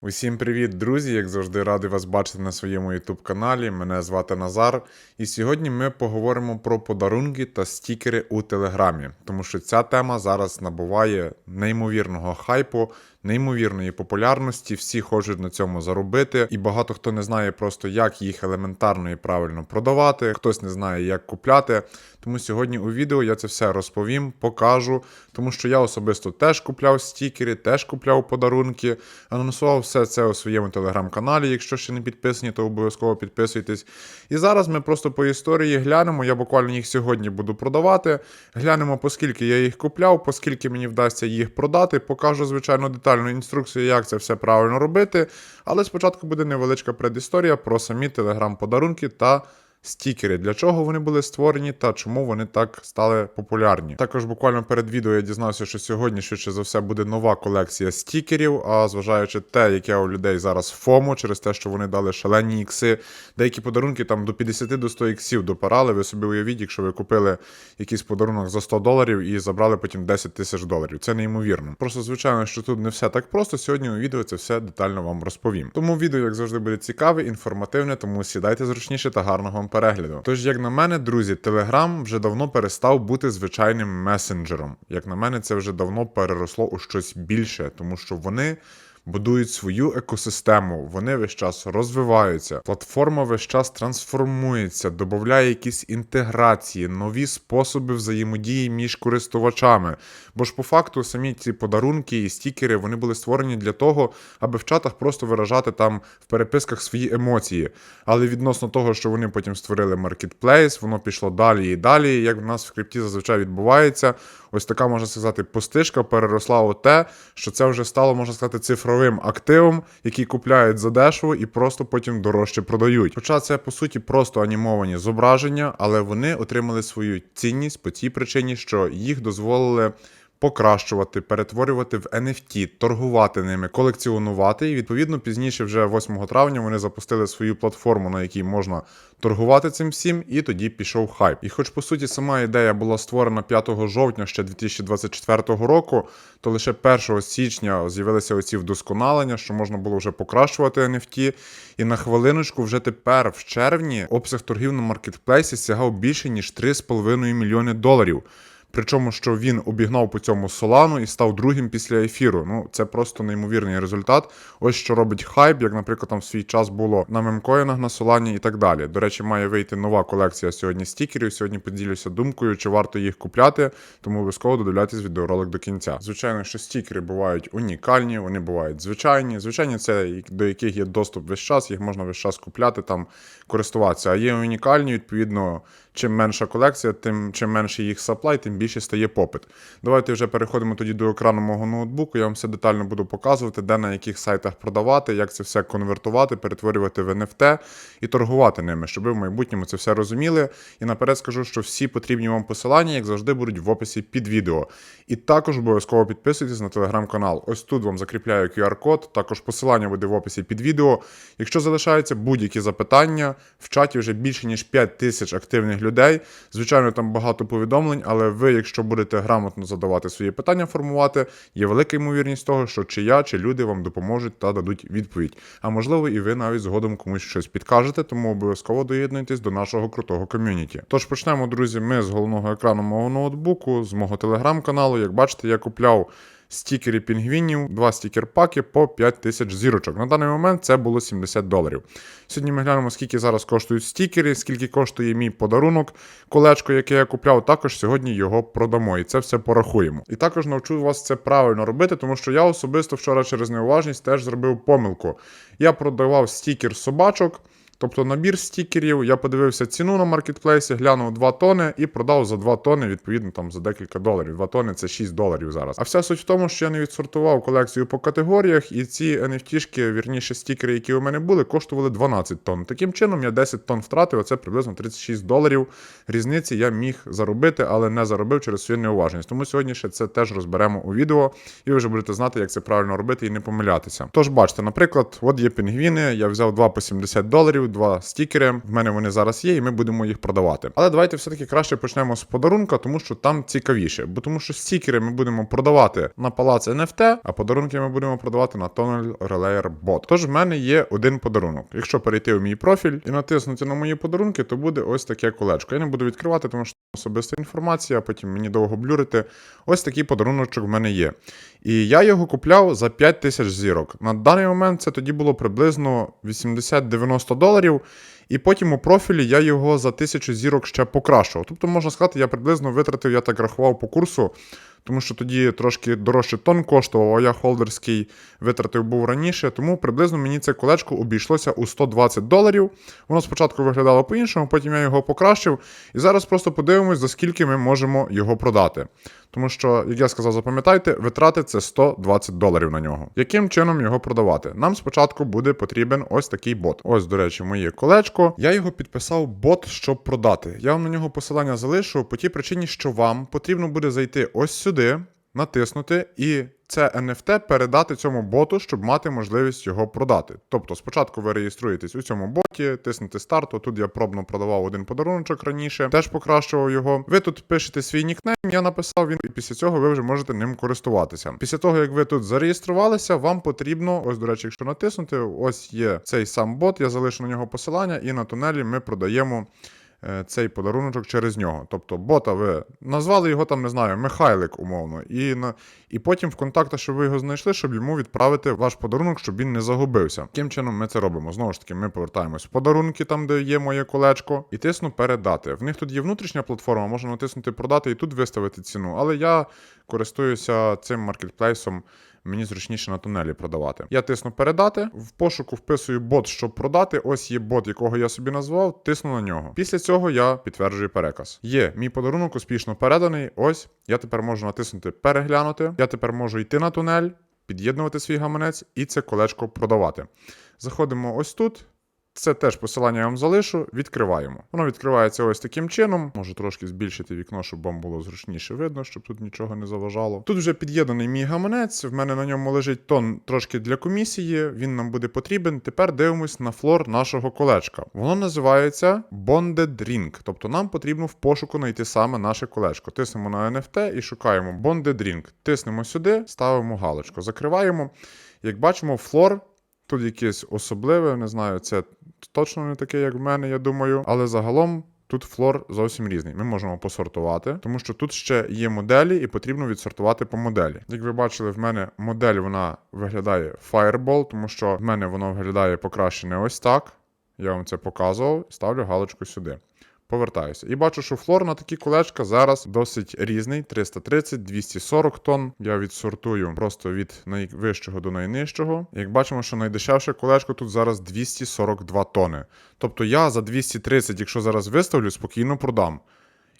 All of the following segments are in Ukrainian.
Усім привіт, друзі! Як завжди, радий вас бачити на своєму YouTube каналі. Мене звати Назар. І сьогодні ми поговоримо про подарунки та стікери у Телеграмі, тому що ця тема зараз набуває неймовірного хайпу, неймовірної популярності. Всі хочуть на цьому заробити, і багато хто не знає просто, як їх елементарно і правильно продавати. Хтось не знає, як купляти. Тому сьогодні у відео я це все розповім, покажу, тому що я особисто теж купляв стікери, теж купляв подарунки, анонсував все це у своєму телеграм-каналі. Якщо ще не підписані, то обов'язково підписуйтесь. І зараз ми просто по історії глянемо. Я буквально їх сьогодні буду продавати. Глянемо, поскільки я їх купляв, поскільки мені вдасться їх продати. Покажу, звичайно, детальну інструкцію, як це все правильно робити. Але спочатку буде невеличка предісторія про самі телеграм-подарунки та. Стікери, для чого вони були створені та чому вони так стали популярні. Також буквально перед відео я дізнався, що сьогодні швидше за все буде нова колекція стікерів. А зважаючи те, яке у людей зараз ФОМО, через те, що вони дали шалені ікси, деякі подарунки там до 50 до 100 іксів допирали. Ви собі уявіть, якщо ви купили якийсь подарунок за 100 доларів і забрали потім 10 тисяч доларів. Це неймовірно. Просто звичайно, що тут не все так просто. Сьогодні у відео це все детально вам розповім. Тому відео, як завжди, буде цікаве, інформативне, тому сідайте зручніше та гарного вам перегляду. Тож, як на мене, друзі, Telegram вже давно перестав бути звичайним месенджером. Як на мене, це вже давно переросло у щось більше, тому що вони. Будують свою екосистему, вони весь час розвиваються. Платформа весь час трансформується, додає якісь інтеграції, нові способи взаємодії між користувачами. Бо ж по факту самі ці подарунки і стікери вони були створені для того, аби в чатах просто виражати там в переписках свої емоції. Але відносно того, що вони потім створили маркетплейс, воно пішло далі і далі. Як в нас в крипті зазвичай відбувається, ось така можна сказати, пустишка переросла у те, що це вже стало, можна сказати, цифровим активом, який купляють за дешево і просто потім дорожче продають. Хоча це по суті просто анімовані зображення, але вони отримали свою цінність по тій причині, що їх дозволили. Покращувати, перетворювати в NFT, торгувати ними, колекціонувати. І відповідно пізніше, вже 8 травня, вони запустили свою платформу, на якій можна торгувати цим всім, і тоді пішов хайп. І хоч по суті сама ідея була створена 5 жовтня ще 2024 року, то лише 1 січня з'явилися оці вдосконалення, що можна було вже покращувати NFT. І на хвилиночку, вже тепер, в червні, обсяг торгів на маркетплейсі сягав більше ніж 3,5 мільйони доларів. Причому, що він обігнав по цьому Солану і став другим після ефіру. Ну, це просто неймовірний результат. Ось що робить хайп, як, наприклад, там в свій час було на мемкоїнах, на Солані і так далі. До речі, має вийти нова колекція сьогодні стікерів. Сьогодні поділюся думкою, чи варто їх купляти, тому обов'язково додивляйтесь відеоролик до кінця. Звичайно, що стікери бувають унікальні, вони бувають звичайні. Звичайні, це до яких є доступ весь час, їх можна весь час купляти, там користуватися. А є унікальні, відповідно. Чим менша колекція, тим чим менше їх саплай, тим більше стає попит. Давайте вже переходимо тоді до екрану мого ноутбуку. Я вам все детально буду показувати, де на яких сайтах продавати, як це все конвертувати, перетворювати в NFT і торгувати ними, щоб ви в майбутньому це все розуміли. І наперед скажу, що всі потрібні вам посилання, як завжди, будуть в описі під відео. І також обов'язково підписуйтесь на телеграм-канал. Ось тут вам закріпляю QR-код, також посилання буде в описі під відео. Якщо залишаються будь-які запитання, в чаті вже більше ніж 5 тисяч активних людей. Звичайно, там багато повідомлень, але ви, якщо будете грамотно задавати свої питання, формувати, є велика ймовірність того, що чи я, чи люди вам допоможуть та дадуть відповідь. А можливо, і ви навіть згодом комусь щось підкажете, тому обов'язково доєднуйтесь до нашого крутого ком'юніті. Тож почнемо, друзі, ми з головного екрану мого ноутбуку, з мого телеграм-каналу. Як бачите, я купляв. Стікери пінгвінів, два стікер-паки по 5 тисяч зірочок. На даний момент це було 70 доларів. Сьогодні ми глянемо, скільки зараз коштують стікери, скільки коштує мій подарунок, колечко, яке я купляв. Також сьогодні його продамо і це все порахуємо. І також навчу вас це правильно робити, тому що я особисто вчора через неуважність теж зробив помилку. Я продавав стікер собачок. Тобто набір стікерів, я подивився ціну на маркетплейсі, глянув 2 тони і продав за 2 тони, відповідно, там за декілька доларів. 2 тони це 6 доларів зараз. А вся суть в тому, що я не відсортував колекцію по категоріях, і ці NFT-шки, вірніше, стікери, які у мене були, коштували 12 тонн. Таким чином, я 10 тонн втратив, а це приблизно 36 доларів. Різниці я міг заробити, але не заробив через свою неуважність. Тому сьогодні ще це теж розберемо у відео, і ви вже будете знати, як це правильно робити і не помилятися. Тож бачите, наприклад, от є пінгвіни, я взяв 2 по 70 доларів. Два стікери. В мене вони зараз є, і ми будемо їх продавати. Але давайте все-таки краще почнемо з подарунка, тому що там цікавіше. Бо тому що стікери ми будемо продавати на палац NFT, а подарунки ми будемо продавати на Tunnel Relayer Bot. Тож в мене є один подарунок. Якщо перейти в мій профіль і натиснути на мої подарунки, то буде ось таке колечко. Я не буду відкривати, тому що особиста інформація, а потім мені довго блюрити. Ось такий подаруночок в мене є. І я його купляв за 5 тисяч зірок. На даний момент це тоді було приблизно 80-90 доларів. І потім у профілі я його за 1000 зірок ще покращував. Тобто, можна сказати, я приблизно витратив, я так рахував по курсу, тому що тоді трошки дорожче тон коштував, а я холдерський витратив був раніше. Тому приблизно мені це колечко обійшлося у 120 доларів. Воно спочатку виглядало по-іншому, потім я його покращив. І зараз просто подивимось, за скільки ми можемо його продати. Тому що, як я сказав, запам'ятайте, витрати це 120 доларів на нього. Яким чином його продавати? Нам спочатку буде потрібен ось такий бот. Ось, до речі, моє колечко. Я його підписав бот, щоб продати. Я вам на нього посилання залишу по тій причині, що вам потрібно буде зайти ось сюди, натиснути і це NFT передати цьому боту, щоб мати можливість його продати. Тобто, спочатку ви реєструєтесь у цьому боті, тиснете старт. Тут я пробно продавав один подаруночок раніше, теж покращував його. Ви тут пишете свій нікнейм, я написав він, і після цього ви вже можете ним користуватися. Після того, як ви тут зареєструвалися, вам потрібно, ось, до речі, якщо натиснути, ось є цей сам бот, я залишу на нього посилання, і на тунелі ми продаємо цей подаруночок через нього. Тобто бота ви назвали його там, не знаю, Михайлик, умовно, і, на, і потім в контактах, щоб ви його знайшли, щоб йому відправити ваш подарунок, щоб він не загубився. Таким чином ми це робимо? Знову ж таки, ми повертаємось в подарунки, там, де є моє колечко, і тисну передати. В них тут є внутрішня платформа, можна натиснути продати і тут виставити ціну. Але я користуюся цим маркетплейсом. Мені зручніше на тунелі продавати. Я тисну передати. В пошуку вписую бот, щоб продати. Ось є бот, якого я собі назвав, тисну на нього. Після цього я підтверджую переказ. Є мій подарунок успішно переданий. Ось я тепер можу натиснути переглянути. Я тепер можу йти на тунель, під'єднувати свій гаманець і це колечко продавати. Заходимо ось тут. Це теж посилання я вам залишу, відкриваємо. Воно відкривається ось таким чином. Можу трошки збільшити вікно, щоб вам було зручніше видно, щоб тут нічого не заважало. Тут вже під'єднаний мій гаманець. В мене на ньому лежить тон трошки для комісії. Він нам буде потрібен. Тепер дивимось на флор нашого колечка. Воно називається Bonded Ring. Тобто нам потрібно в пошуку знайти саме наше колечко. Тиснемо на NFT і шукаємо Bonded Ring. Тиснемо сюди, ставимо галочку, закриваємо. Як бачимо, флор. Тут якесь особливе, не знаю, це точно не таке, як в мене, я думаю. Але загалом тут флор зовсім різний. Ми можемо посортувати, тому що тут ще є моделі, і потрібно відсортувати по моделі. Як ви бачили, в мене модель вона виглядає Fireball, тому що в мене воно виглядає покращене ось так. Я вам це показував. Ставлю галочку сюди. Повертаюся. І бачу, що флор на такі колечка зараз досить різний: 330-240 тонн. Я відсортую просто від найвищого до найнижчого. Як бачимо, що найдешевше колечко тут зараз 242 тонни. Тобто я за 230, якщо зараз виставлю, спокійно продам.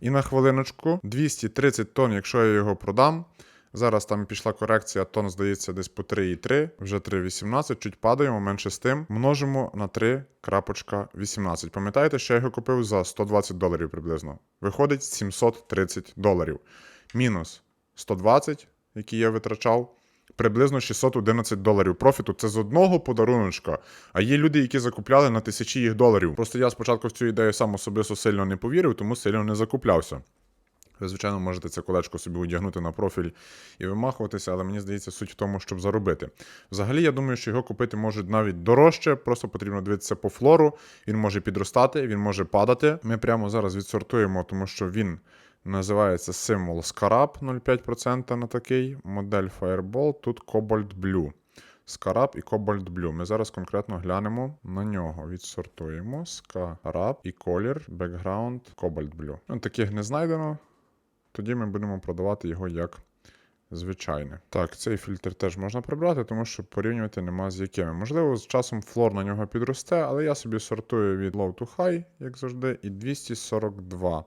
І на хвилиночку 230 тонн, якщо я його продам. Зараз там пішла корекція, тон здається десь по 3,3, вже 3,18, чуть падаємо, менше з тим. Множимо на 3,18. Пам'ятаєте, що я його купив за 120 доларів приблизно. Виходить 730 доларів. Мінус 120, які я витрачав. Приблизно 611 доларів профіту. Це з одного подаруночка. А є люди, які закупляли на тисячі їх доларів. Просто я спочатку в цю ідею сам особисто сильно не повірив, тому сильно не закуплявся. Ви, звичайно, можете це колечко собі одягнути на профіль і вимахуватися, але мені здається, суть в тому, щоб заробити. Взагалі, я думаю, що його купити можуть навіть дорожче, просто потрібно дивитися по флору. Він може підростати, він може падати. Ми прямо зараз відсортуємо, тому що він називається символ Scarab 0,5% на такий. Модель Fireball, тут Cobalt Blue. Скараб і Cobalt Blue. Ми зараз конкретно глянемо на нього. Відсортуємо Скараб і колір, бекграунд, Cobalt Blue. Ну, таких не знайдено. Тоді ми будемо продавати його як звичайне. Так, цей фільтр теж можна прибрати, тому що порівнювати нема з якими. Можливо, з часом флор на нього підросте, але я собі сортую від low to high, як завжди, і 242.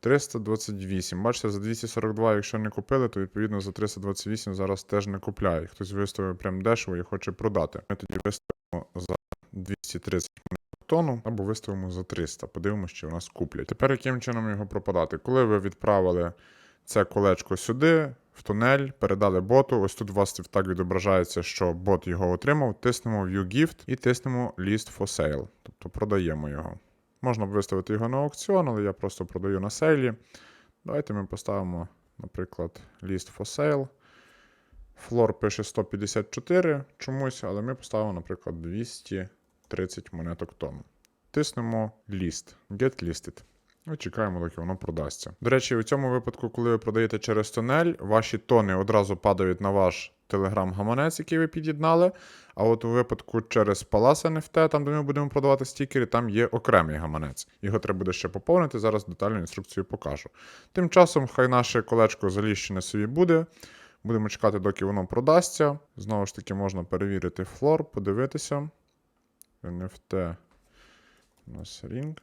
328. Бачите, за 242, якщо не купили, то відповідно за 328 зараз теж не купляє. Хтось виставив прям дешево і хоче продати. Ми тоді виставимо за 230 тону або виставимо за 300. Подивимося, чи в нас куплять. Тепер яким чином його пропадати? Коли ви відправили це колечко сюди, в тунель, передали боту. Ось тут у вас так відображається, що бот його отримав. Тиснемо View Gift і тиснемо List for Sale. Тобто продаємо його. Можна б виставити його на аукціон, але я просто продаю на сейлі. Давайте ми поставимо, наприклад, List for Sale. Флор пише 154 чомусь, але ми поставимо, наприклад, 230 монеток тону. Тиснемо List. Get listed. І чекаємо, доки воно продасться. До речі, у цьому випадку, коли ви продаєте через тунель, ваші тони одразу падають на ваш телеграм-гаманець, який ви під'єднали. А от у випадку через Palace NFT, там де ми будемо продавати стікери, там є окремий гаманець. Його треба буде ще поповнити. Зараз детальну інструкцію покажу. Тим часом, хай наше колечко заліщене собі буде. Будемо чекати, доки воно продасться. Знову ж таки, можна перевірити флор, подивитися. NFT у нас Ring.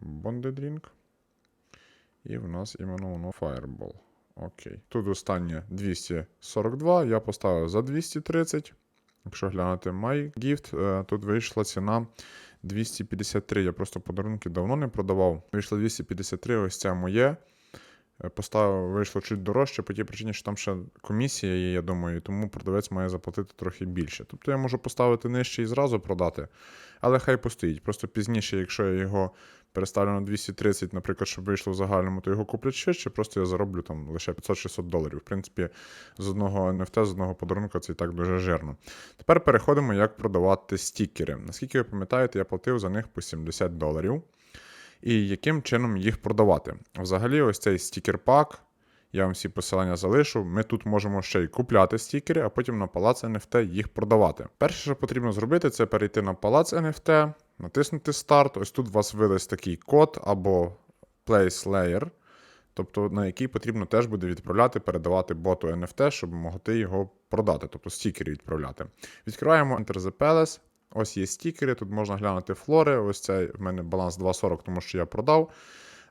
Bonded Ring. І в нас іменно воно Fireball. Окей. Тут останнє 242, я поставив за 230. Якщо глянути My Gift, е, тут вийшла ціна 253. Я просто подарунки давно не продавав. Вийшло 253, ось це моє. Е, Поставив, вийшло чуть дорожче, по тій причині, що там ще комісія є, я думаю, і тому продавець має заплатити трохи більше. Тобто я можу поставити нижче і зразу продати, але хай постоїть. Просто пізніше, якщо я його переставлю на 230, наприклад, щоб вийшло в загальному, то його куплять швидше, просто я зароблю там лише 500-600 доларів. В принципі, з одного NFT, з одного подарунка це і так дуже жирно. Тепер переходимо, як продавати стікери. Наскільки ви пам'ятаєте, я платив за них по 70 доларів і яким чином їх продавати. Взагалі, ось цей стікер-пак, я вам всі посилання залишу. Ми тут можемо ще й купляти стікери, а потім на Палац NFT їх продавати. Перше, що потрібно зробити, це перейти на Палац NFT, натиснути старт. Ось тут у вас вилез такий код або Place Layer. Тобто на який потрібно теж буде відправляти, передавати боту NFT, щоб могти його продати, тобто стікери відправляти. Відкриваємо Enter the Palace. Ось є стікери, тут можна глянути флори. Ось це в мене баланс 2.40, тому що я продав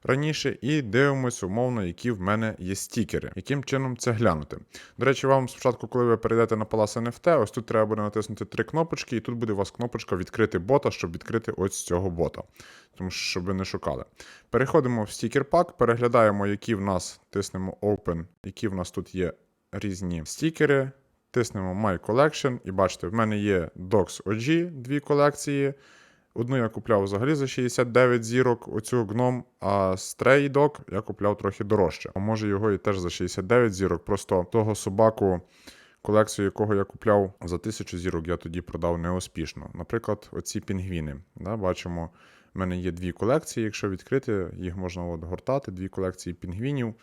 раніше. І дивимось умовно, які в мене є стікери. Яким чином це глянути? До речі, вам спочатку, коли ви перейдете на Palace NFT, ось тут треба буде натиснути три кнопочки, і тут буде у вас кнопочка відкрити бота, щоб відкрити ось цього бота. Тому що щоб ви не шукали. Переходимо в стікер пак, переглядаємо, які в нас тиснемо Open, які в нас тут є різні стікери. Тиснемо My Collection, і бачите, в мене є Docs OG, дві колекції. Одну я купляв взагалі за 69 зірок, оцю гном, а Stray Dog я купляв трохи дорожче. А може його і теж за 69 зірок. Просто того собаку, колекцію якого я купляв за 1000 зірок, я тоді продав неуспішно. Наприклад, оці пінгвіни. Да, Бачимо, в мене є дві колекції. Якщо відкрити, їх можна от гортати, дві колекції пінгвінів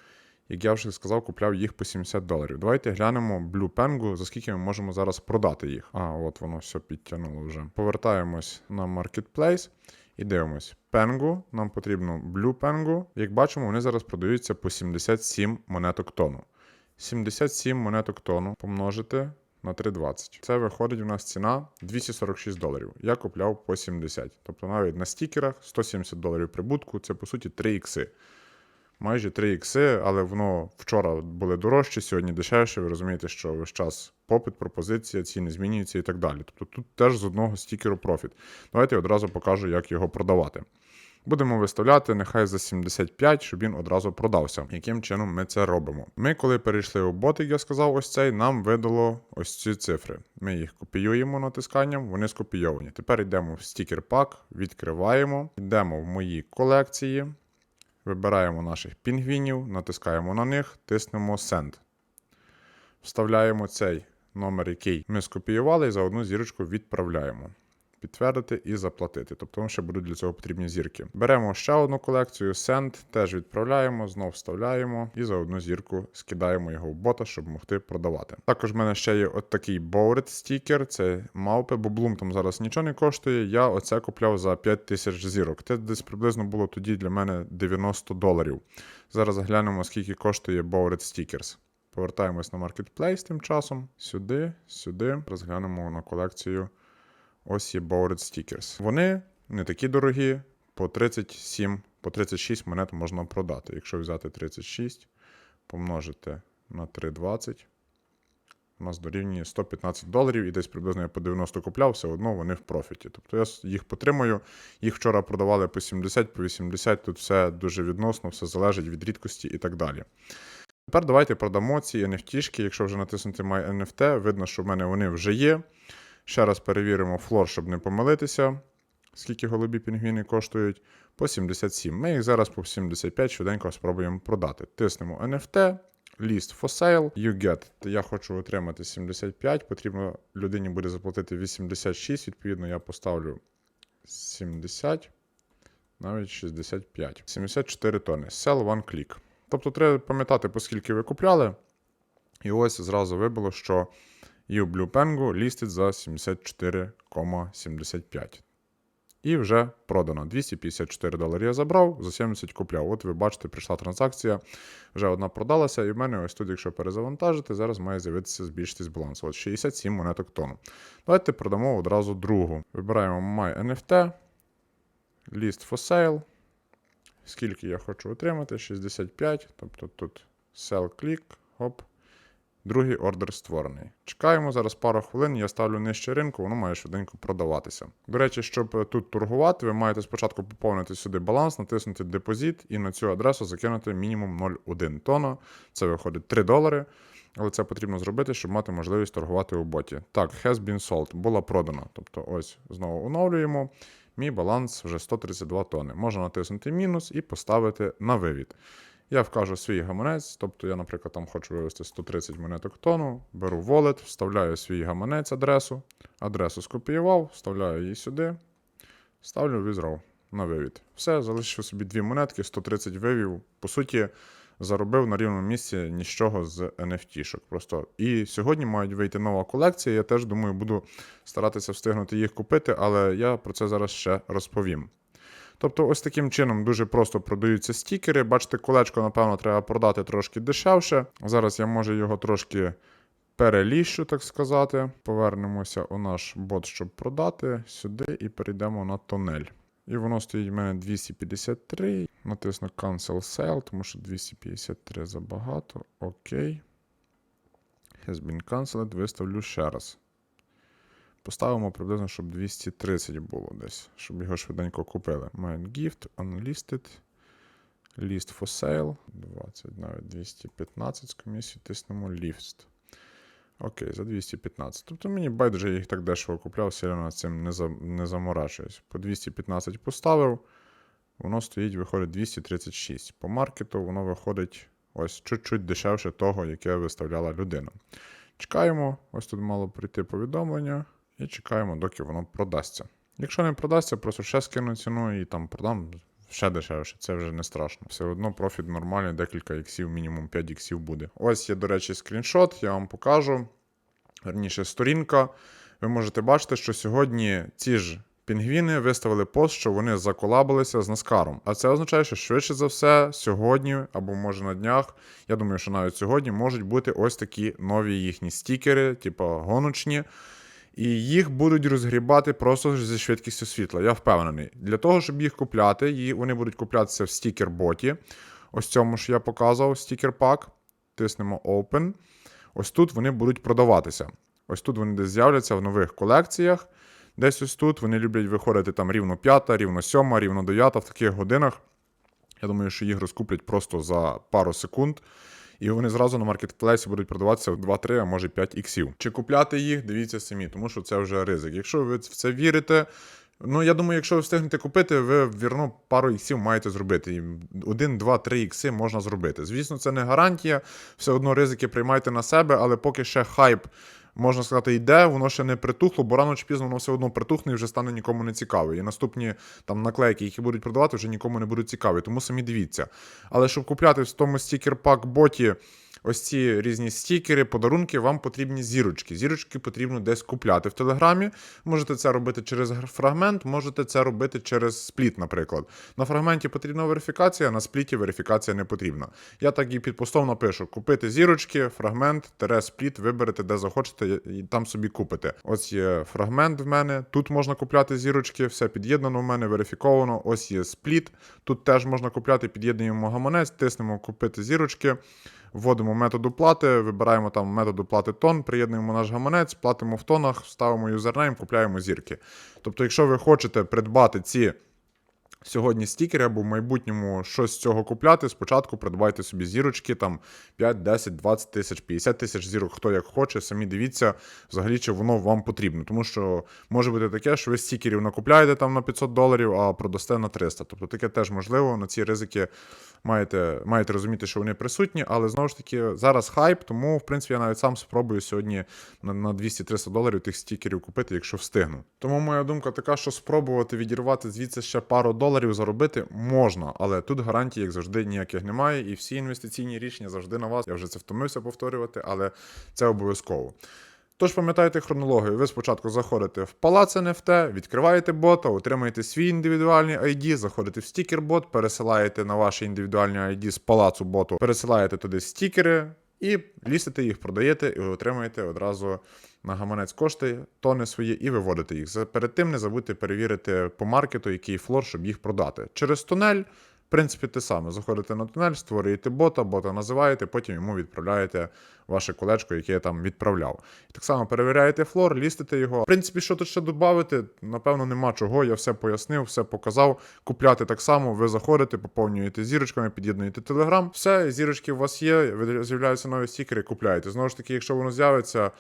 як я вже сказав, купляв їх по 70 доларів. Давайте глянемо Blue Pengu, за скільки ми можемо зараз продати їх. А, от воно все підтягнуло вже. Повертаємось на Marketplace і дивимось. Pengu, нам потрібно Blue Pengu. Як бачимо, вони зараз продаються по 77 монеток тону. 77 монеток тону помножити на 3,20. Це виходить у нас ціна 246 доларів. Я купляв по 70. Тобто навіть на стікерах 170 доларів прибутку, це по суті 3 ікси майже 3 ікси, але воно вчора були дорожче, сьогодні дешевше. Ви розумієте, що весь час попит, пропозиція, ціни змінюються і так далі. Тобто тут теж з одного стікеру профіт. Давайте я одразу покажу, як його продавати. Будемо виставляти нехай за 75, щоб він одразу продався. Яким чином ми це робимо? Ми, коли перейшли у бот, як я сказав, ось цей, нам видало ось ці цифри. Ми їх копіюємо натисканням, вони скопійовані. Тепер йдемо в стікер пак, відкриваємо, йдемо в мої колекції. Вибираємо наших пінгвінів, натискаємо на них, тиснемо Send. Вставляємо цей номер, який ми скопіювали, і за одну зірочку відправляємо. Підтвердити і заплатити. Тобто вам ще будуть для цього потрібні зірки. Беремо ще одну колекцію, Send, теж відправляємо, знов вставляємо і за одну зірку скидаємо його в бота, щоб могти продавати. Також в мене ще є от такий Bowered стікер, це мавпи, бо Bloom там зараз нічого не коштує. Я оце купляв за 5000 зірок. Це десь приблизно було тоді для мене 90 доларів. Зараз глянемо, скільки коштує Bowered Stickers. Повертаємось на Marketplace тим часом. Сюди, сюди. Розглянемо на колекцію. Ось є Bowered Stickers. Вони не такі дорогі, по 37, по 36 монет можна продати. Якщо взяти 36, помножити на 3,20, у нас дорівнює 115 доларів, і десь приблизно я по 90 купляв, все одно вони в профіті. Тобто я їх потримую. Їх вчора продавали по 70, по 80, тут все дуже відносно, все залежить від рідкості і так далі. Тепер давайте продамо ці NFT-шки. Якщо вже натиснути My NFT, видно, що в мене вони вже є. Ще раз перевіримо флор, щоб не помилитися. Скільки голубі пінгвіни коштують? По 77. Ми їх зараз по 75 швиденько спробуємо продати. Тиснемо NFT, list for sale, you get. Я хочу отримати 75, потрібно людині буде заплатити 86, відповідно, я поставлю 70, навіть 65. 74 тони. Sell one click. Тобто треба пам'ятати, по скільки ви купляли. І ось зразу вибило, що Blue Pengu лістить за 74,75. І вже продано. 254 долари я забрав, за 70 купляв. От ви бачите, прийшла транзакція, вже одна продалася, і в мене ось тут, якщо перезавантажити, зараз має з'явитися збільшитись баланс. От 67 монеток тону. Давайте продамо одразу другу. Вибираємо My NFT, List for Sale. Скільки я хочу отримати? 65. Тобто тут Sell Click, хоп. Другий ордер створений. Чекаємо зараз пару хвилин, я ставлю нижче ринку, воно має швиденько продаватися. До речі, щоб е, тут торгувати, ви маєте спочатку поповнити сюди баланс, натиснути депозит і на цю адресу закинути мінімум 0,1 тонна. Це виходить 3 долари. Але це потрібно зробити, щоб мати можливість торгувати у боті. Так, has been sold, була продана. Тобто, ось знову оновлюємо. Мій баланс вже 132 тонни. Можна натиснути мінус і поставити на вивід. Я вкажу свій гаманець, тобто я, наприклад, там хочу вивести 130 монеток тону, беру wallet, вставляю свій гаманець адресу, адресу скопіював, вставляю її сюди, ставлю візров на вивід. Все, залишив собі дві монетки, 130 вивів. По суті, заробив на рівному місці нічого з NFT-шок. Просто і сьогодні мають вийти нова колекція. Я теж думаю, буду старатися встигнути їх купити, але я про це зараз ще розповім. Тобто, ось таким чином дуже просто продаються стікери. Бачите, колечко, напевно, треба продати трошки дешевше. Зараз я може його трошки переліщу, так сказати. Повернемося у наш бот, щоб продати сюди, і перейдемо на тонель. І воно стоїть в мене 253. Натисну Cancel Sale, тому що 253 забагато. Окей. Has been cancelled. Виставлю ще раз. Поставимо приблизно, щоб 230 було десь, щоб його швиденько купили. Mine gift, unlisted, list for sale. 20, навіть 215 з комісії, тиснемо list. Окей, за 215. Тобто мені байдуже я їх так дешево купляв, сильно над цим не, за, не заморачуюсь. По 215 поставив, воно стоїть, виходить 236. По маркету воно виходить ось чуть-чуть дешевше того, яке виставляла людина. Чекаємо, ось тут мало прийти повідомлення, і чекаємо, доки воно продасться. Якщо не продасться, просто ще скину ціну і там продам ще дешевше, це вже не страшно. Все одно профіт нормальний, декілька іксів, мінімум 5 іксів буде. Ось є, до речі, скріншот, я вам покажу. Верніше, сторінка. Ви можете бачити, що сьогодні ці ж пінгвіни виставили пост, що вони заколабилися з Наскаром. А це означає, що швидше за все, сьогодні або може на днях, я думаю, що навіть сьогодні можуть бути ось такі нові їхні стікери, типу гоночні. І їх будуть розгрібати просто зі швидкістю світла. Я впевнений. Для того, щоб їх купляти, вони будуть куплятися в стікер-боті. Ось цьому ж я показував стікер-пак. Тиснемо Open. Ось тут вони будуть продаватися. Ось тут вони десь з'являться в нових колекціях. Десь ось тут вони люблять виходити там рівно 5, рівно 7, рівно 9 в таких годинах. Я думаю, що їх розкуплять просто за пару секунд. І вони зразу на маркетплейсі будуть продаватися в 2-3, а може 5 іксів. Чи купляти їх, дивіться самі, тому що це вже ризик. Якщо ви в це вірите, ну я думаю, якщо ви встигнете купити, ви вірно пару іксів маєте зробити. Один, два, три ікси можна зробити. Звісно, це не гарантія, все одно ризики приймайте на себе, але поки ще хайп. Можна сказати, йде, воно ще не притухло, бо рано чи пізно воно все одно притухне і вже стане нікому не цікаве. І наступні там наклейки, які будуть продавати, вже нікому не будуть цікаві. Тому самі дивіться. Але щоб купляти в тому стікер-пак боті ось ці різні стікери, подарунки, вам потрібні зірочки. Зірочки потрібно десь купляти в Телеграмі. Можете це робити через фрагмент, можете це робити через спліт, наприклад. На фрагменті потрібна верифікація, на спліті верифікація не потрібна. Я так і під напишу: купити зірочки, фрагмент, тере спліт, виберете, де захочете, і там собі купите. Ось є фрагмент в мене. Тут можна купляти зірочки, все під'єднано в мене, верифіковано. Ось є спліт. Тут теж можна купляти, під'єднуємо гаманець, тиснемо купити зірочки. вводимо метод оплати, вибираємо там метод оплати тон, приєднуємо наш гаманець, платимо в тонах, ставимо юзернейм, купляємо зірки. Тобто, якщо ви хочете придбати ці сьогодні стікери або в майбутньому щось з цього купляти, спочатку придбайте собі зірочки, там 5, 10, 20 тисяч, 50 тисяч зірок, хто як хоче, самі дивіться, взагалі, чи воно вам потрібно. Тому що може бути таке, що ви стікерів накупляєте там на 500 доларів, а продасте на 300. Тобто таке теж можливо, на ці ризики маєте, маєте розуміти, що вони присутні, але знову ж таки зараз хайп, тому в принципі я навіть сам спробую сьогодні на, на 200-300 доларів тих стікерів купити, якщо встигну. Тому моя думка така, що спробувати відірвати звідси ще пару доларів заробити можна, але тут гарантій, як завжди, ніяких немає, і всі інвестиційні рішення завжди на вас. Я вже це втомився повторювати, але це обов'язково. Тож пам'ятайте хронологію, ви спочатку заходите в палац NFT, відкриваєте бота, отримаєте свій індивідуальний ID, заходите в стікер-бот, пересилаєте на ваше індивідуальне ID з палацу боту, пересилаєте туди стікери і лістите їх, продаєте, і ви отримаєте одразу на гаманець кошти, тони свої, і виводите їх. Перед тим не забудьте перевірити по маркету, який флор, щоб їх продати. Через тунель. В принципі, те саме. Заходите на тунель, створюєте бота, бота називаєте, потім йому відправляєте ваше колечко, яке я там відправляв. Так само перевіряєте флор, лістите його. В принципі, що тут ще додати, напевно, нема чого. Я все пояснив, все показав. Купляти так само, ви заходите, поповнюєте зірочками, під'єднуєте телеграм. Все, зірочки у вас є, з'являються нові стікери, купляєте. Знову ж таки, якщо воно з'явиться.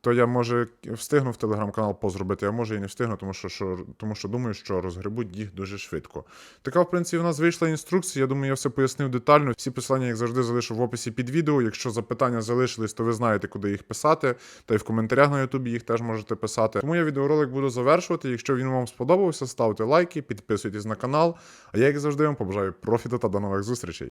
То я може встигну в телеграм-канал позробити, а може і не встигну, тому що, що, тому що думаю, що розгребуть їх дуже швидко. Така, в принципі, в нас вийшла інструкція. Я думаю, я все пояснив детально. Всі посилання, як завжди, залишу в описі під відео. Якщо запитання залишились, то ви знаєте, куди їх писати. Та й в коментарях на Ютубі їх теж можете писати. Тому я відеоролик буду завершувати. Якщо він вам сподобався, ставте лайки, підписуйтесь на канал. А я, як завжди, вам побажаю профіту та до нових зустрічей.